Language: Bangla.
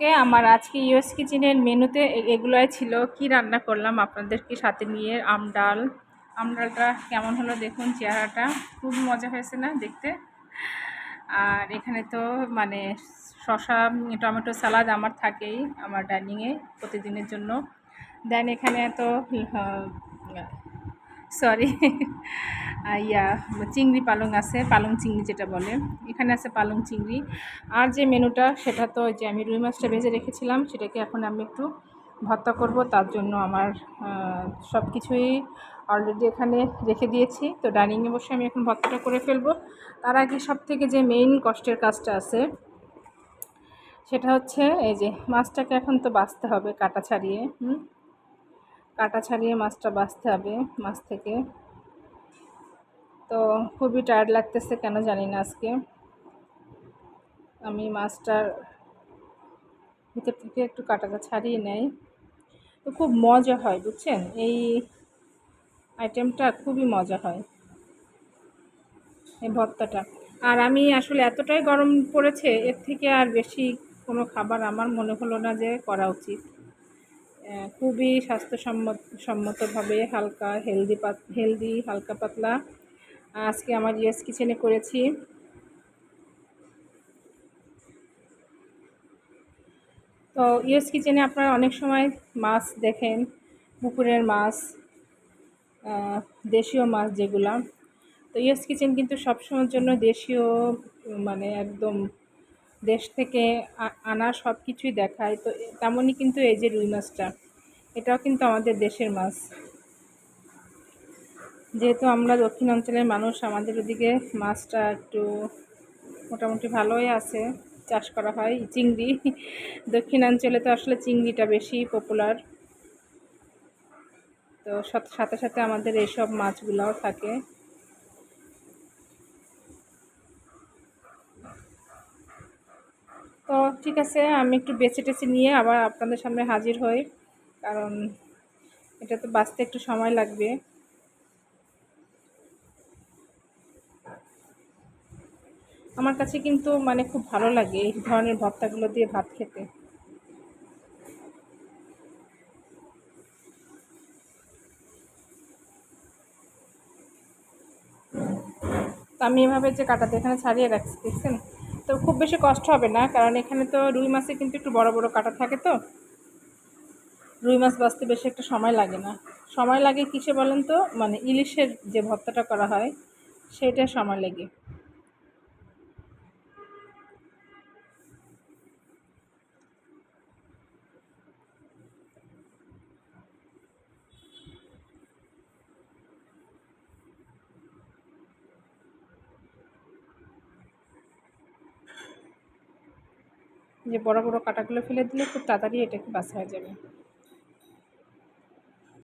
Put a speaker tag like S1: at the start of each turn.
S1: কে আমার আজকে ইউএস কিচেনের মেনুতে এগুলোই ছিল। কি রান্না করলাম আপনাদেরকে সাথে নিয়ে? আম ডাল। আম ডালটা কেমন হলো দেখুন চেহারাটা। খুব মজা হয়েছে না দেখতে? আর এখানে তো মানে শশা টমেটো সালাদ আমার থাকেই আমার ডাইনিংয়ে প্রতিদিনের জন্য। দেন এখানে তো সরি ইয়া, চিংড়ি পালং আছে, পালং চিংড়ি যেটা বলে। এখানে আছে পালং চিংড়ি। আর যে মেনুটা, সেটা তো যে আমি রুই মাছটা ভেজে রেখেছিলাম, সেটাকে এখন আমি একটু ভর্তা করব। তার জন্য আমার সব কিছুই অলরেডি এখানে রেখে দিয়েছি। তো ডাইনিংয়ে বসে আমি এখন ভর্তাটা করে ফেলব। তার আগে সব থেকে যে মেইন কষ্টের কাজটা আছে, সেটা হচ্ছে এই যে মাছটাকে এখন তো বাছতে হবে কাটা ছাড়িয়ে, হুম? কাটা ছাড়িয়ে মাছটা বাছতে হবে, মাছ থেকে। তো খুবই টায়ার্ড লাগতেছে, কেন জানি না আজকে। আমি মাছটার ভিতর থেকে একটু কাটাটা ছাড়িয়ে নেই। তো খুব মজা হয়, বুঝছেন? এই আইটেমটা খুবই মজা হয়। এই ভর্তাটা। আর আমি আসলে এতটাই গরম পড়েছে, এর থেকে আর বেশি কোনো খাবার আমার মনে হলো না যে করা উচিত। খুবই স্বাস্থ্যসম্মত, সম্মতভাবে হালকা, হেলদি পাত, হেলদি, হালকা পাতলা আজকে আমার ইয়েস কিচেনে করেছি। তো ইয়েস কিচেনে আপনারা অনেক সময় মাছ দেখেন, পুকুরের মাছ দেশীয় মাছ যেগুলা। তো ইয়েস কিচেন কিন্তু সবসময়ের জন্য দেশীয় মানে একদম দেশ থেকে আনা সব কিছুই দেখায়। তো তেমনই কিন্তু এই যে রুই মাছটা, এটাও কিন্তু আমাদের দেশের মাছ। যেহেতু আমরা দক্ষিণ অঞ্চলের মানুষ, আমাদের ওদিকে মাছটা একটু মোটামুটি ভালোই আছে, চাষ করা হয়। চিংড়ি, দক্ষিণাঞ্চলে তো আসলে চিংড়িটা বেশি পপুলার তো সাথে সাথে আমাদের এইসব মাছগুলোও থাকে। তো ঠিক আছে, আমি একটু বেছে টেছে নিয়ে আবার আপনাদের সামনে হাজির হই, কারণ এটা তো বাঁচতে একটু সময় লাগবে। আমার কাছে কিন্তু মানে খুব ভালো লাগে এই ধরনের ভর্তাগুলো দিয়ে ভাত খেতে। তো আমি এভাবে যে কাটাতে এখানে ছাড়িয়ে রাখছি, দেখছেন? তো খুব বেশি কষ্ট হবে না, কারণ এখানে তো রুই মাছে কিন্তু একটু বড় বড় কাটা থাকে তো। রুই মাছ বাঁচতে বেশি একটা সময় লাগে না। সময় লাগে কিসে বলেন তো? মানে ইলিশের যে ভর্তাটা করা হয় সেটা সময় লাগে। যে বড় বড় কাটাগুলো ফেলে দিলে খুব তাড়াতাড়ি এটাকে বাছা হয়ে যাবে।